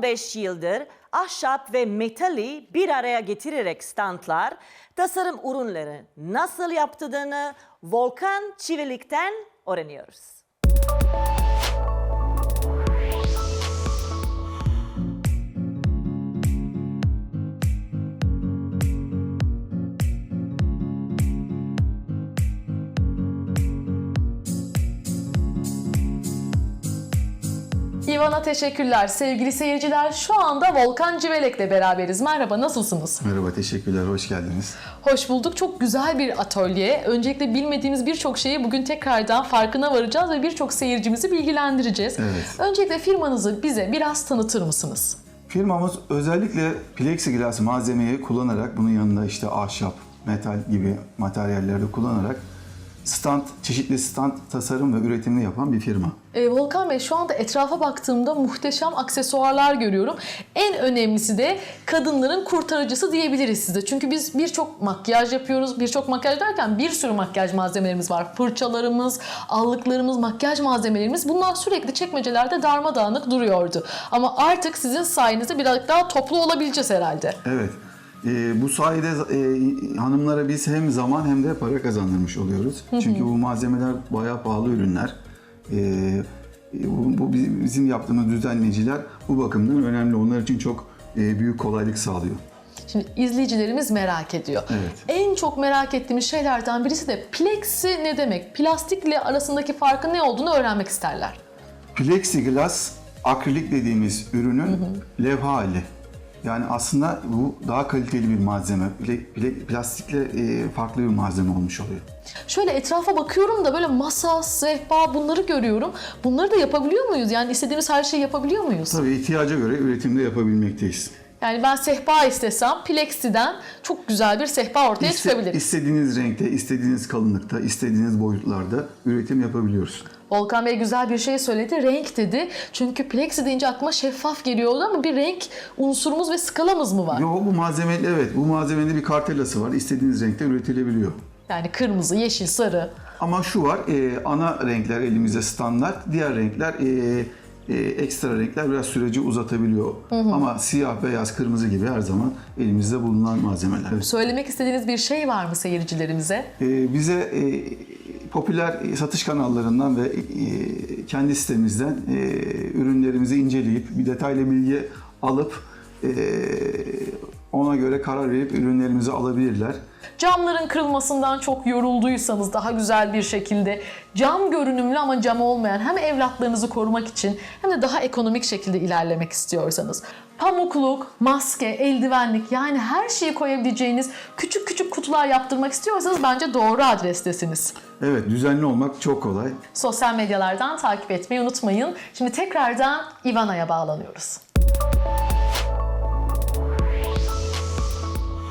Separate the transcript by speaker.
Speaker 1: 15 yıldır ahşap ve metali bir araya getirerek standlar tasarım ürünleri nasıl yaptığını Volkan Çivilik'ten öğreniyoruz.
Speaker 2: İvan'a teşekkürler. Sevgili seyirciler şu anda Volkan Civelek'le beraberiz. Merhaba nasılsınız?
Speaker 3: Merhaba, teşekkürler, hoş geldiniz.
Speaker 2: Hoş bulduk. Çok güzel bir atölye. Öncelikle bilmediğimiz birçok şeyi bugün tekrardan farkına varacağız ve birçok seyircimizi bilgilendireceğiz.
Speaker 3: Evet.
Speaker 2: Öncelikle firmanızı bize biraz tanıtır mısınız?
Speaker 3: Firmamız özellikle plexiglas malzemeyi kullanarak, bunun yanında işte ahşap, metal gibi materyallerde kullanarak stand, çeşitli stand tasarım ve üretimini yapan bir firma.
Speaker 2: Ee, Volkan Bey şu anda etrafa baktığımda muhteşem aksesuarlar görüyorum. En önemlisi de kadınların kurtarıcısı diyebiliriz size. Çünkü biz birçok makyaj yapıyoruz. Birçok makyaj derken bir sürü makyaj malzemelerimiz var. Fırçalarımız, allıklarımız, makyaj malzemelerimiz bunlar sürekli çekmecelerde darmadağınık duruyordu. Ama artık sizin sayenizde biraz daha toplu olabileceğiz herhalde.
Speaker 3: Evet, e, bu sayede e, hanımlara biz hem zaman hem de para kazandırmış oluyoruz. Çünkü bu malzemeler bayağı pahalı ürünler. E, bu, bu bizim yaptığımız düzenleyiciler bu bakımdan önemli. Onlar için çok e, büyük kolaylık sağlıyor.
Speaker 2: Şimdi izleyicilerimiz merak ediyor.
Speaker 3: Evet.
Speaker 2: En çok merak ettiğimiz şeylerden birisi de plexi ne demek? Plastikle arasındaki farkın ne olduğunu öğrenmek isterler.
Speaker 3: Plexiglas akrilik dediğimiz ürünün levha hali. Yani aslında bu daha kaliteli bir malzeme. Pla- Plastikle e, farklı bir malzeme olmuş oluyor.
Speaker 2: Şöyle etrafa bakıyorum da böyle masa, sehpa bunları görüyorum. Bunları da yapabiliyor muyuz? Yani istediğimiz her şeyi yapabiliyor muyuz?
Speaker 3: Tabii ihtiyaca göre üretimde yapabilmekteyiz.
Speaker 2: Yani ben sehpa istesem Plexi'den çok güzel bir sehpa ortaya
Speaker 3: İste-
Speaker 2: çıkabilir.
Speaker 3: istediğiniz renkte, istediğiniz kalınlıkta, istediğiniz boyutlarda üretim yapabiliyoruz.
Speaker 2: Volkan Bey güzel bir şey söyledi. Renk dedi. Çünkü Plexi deyince aklıma şeffaf geliyordu ama bir renk unsurumuz ve skalamız mı var?
Speaker 3: Yo, bu malzeme evet bu malzemenin bir kartelası var. İstediğiniz renkte üretilebiliyor.
Speaker 2: Yani kırmızı, yeşil, sarı.
Speaker 3: Ama şu var, e, ana renkler elimizde standart, diğer renkler e, e, ekstra renkler biraz süreci uzatabiliyor. Ama siyah, beyaz, kırmızı gibi her zaman elimizde bulunan malzemeler.
Speaker 2: Söylemek istediğiniz bir şey var mı seyircilerimize?
Speaker 3: E, bize e, popüler satış kanallarından ve e, kendi sitemizden e, ürünlerimizi inceleyip bir detaylı bilgi alıp e, ona göre karar verip ürünlerimizi alabilirler.
Speaker 2: Camların kırılmasından çok yorulduysanız daha güzel bir şekilde cam görünümlü ama cam olmayan hem evlatlarınızı korumak için hem de daha ekonomik şekilde ilerlemek istiyorsanız pamukluk, maske, eldivenlik yani her şeyi koyabileceğiniz küçük küçük kutular yaptırmak istiyorsanız bence doğru adrestesiniz.
Speaker 3: Evet, düzenli olmak çok kolay.
Speaker 2: Sosyal medyalardan takip etmeyi unutmayın. Şimdi tekrardan Ivana'ya bağlanıyoruz.